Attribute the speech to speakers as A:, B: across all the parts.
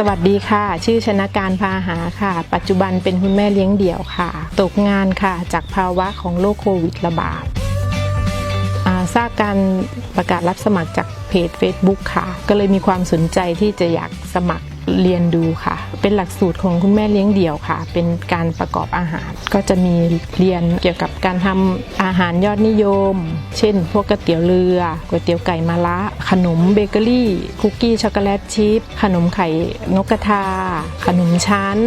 A: สวัสดีค่ะ ชื่อชนะการพาหาค่ะ ปัจจุบันเป็นคุณแม่เลี้ยงเดี่ยวค่ะ ตกงานค่ะ จากภาวะของโรคโควิดระบาดทราบการประกาศรับสมัครจากเพจ Facebook ค่ะ ก็เลยมีความสนใจที่จะอยากสมัคร เรียนดูค่ะ เป็นหลักสูตรของคุณแม่เลี้ยงเดี่ยวค่ะ เป็นการประกอบอาหาร ก็จะมีเรียนเกี่ยวกับการทำอาหารยอดนิยม เช่น พวกก๋วยเตี๋ยวเรือก๋วยเตี๋ยวไก่มะระขนมเบเกอรี่ คุกกี้ช็อกโกแลตชิพขนมไข่นกกระทา ขนมชั้น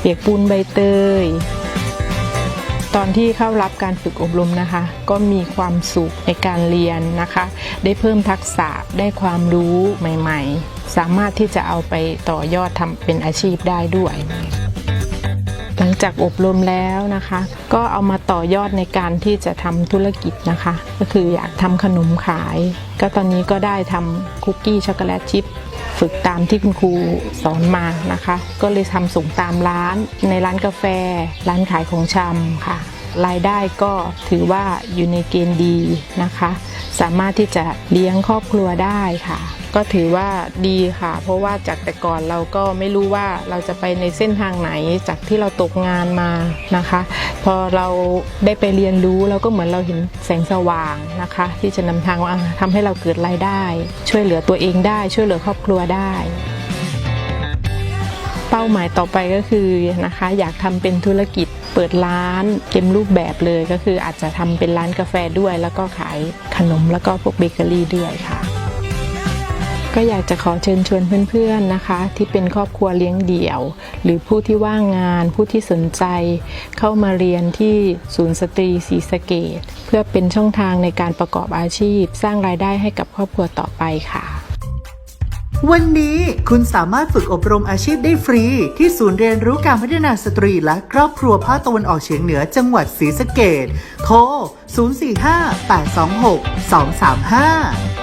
A: เปียกปูนใบเตย ตอนที่เข้ารับการฝึกอบรมนะคะ ก็มีความสุขในการเรียนนะคะ ได้เพิ่มทักษะได้ความรู้ใหม่ ๆ สามารถที่จะเอาไปต่อยอดทำเป็นอาชีพได้ด้วย หลังจากอบรมแล้วนะคะ ก็เอามาต่อยอดในการที่จะทำธุรกิจนะคะ ก็คืออยากทำขนมขาย ก็ตอนนี้ก็ได้ทำคุกกี้ช็อกโกแลตชิพฝึกตามที่คุณครูสอนมานะคะ ก็เลยทำส่งตามร้านในร้านกาแฟ ร้านขายของชำค่ะ รายได้ก็ถือว่าอยู่ในเกณฑ์ดีนะคะ สามารถที่จะเลี้ยงครอบครัวได้ค่ะ ก็ถือว่าดีค่ะ เพราะว่าจากแต่ก่อนเราก็ไม่รู้ว่าเราจะไปในเส้นทางไหนจากที่เราตกงานมานะคะ พอเราได้ไปเรียนรู้เราก็เหมือนเราเห็นแสงสว่างนะคะ ที่จะนำทางว่าทำให้เราเกิดรายได้ ช่วยเหลือตัวเองได้ ช่วยเหลือครอบครัวได้ ป้าหมายต่อไปก็คือนะคะอยากทำเป็นธุรกิจเปิดร้านเต็มรูปแบบเลยก็คืออาจจะทำเป็นร้านกาแฟด้วย แล้วก็ขายขนมแล้วก็พวกเบเกอรี่ด้วยค่ะ ก็อยากจะขอเชิญชวนเพื่อนๆนะคะ ที่เป็นครอบครัวเลี้ยงเดี่ยว หรือผู้ที่ว่างงาน ผู้ที่สนใจ เข้ามาเรียนที่ศูนย์สตรีศรีสะเกดเพื่อเป็นช่องทางในการประกอบอาชีพ สร้างรายได้ให้กับครอบครัวต่อไปค่ะ
B: วันนี้คุณสามารถฝึกอบรมอาชีพได้ฟรี ที่ศูนย์เรียนรู้การพัฒนาสตรีและครอบครัวภาคตะวันออกเฉียงเหนือจังหวัดศรีสะเกดโทร 045 826 235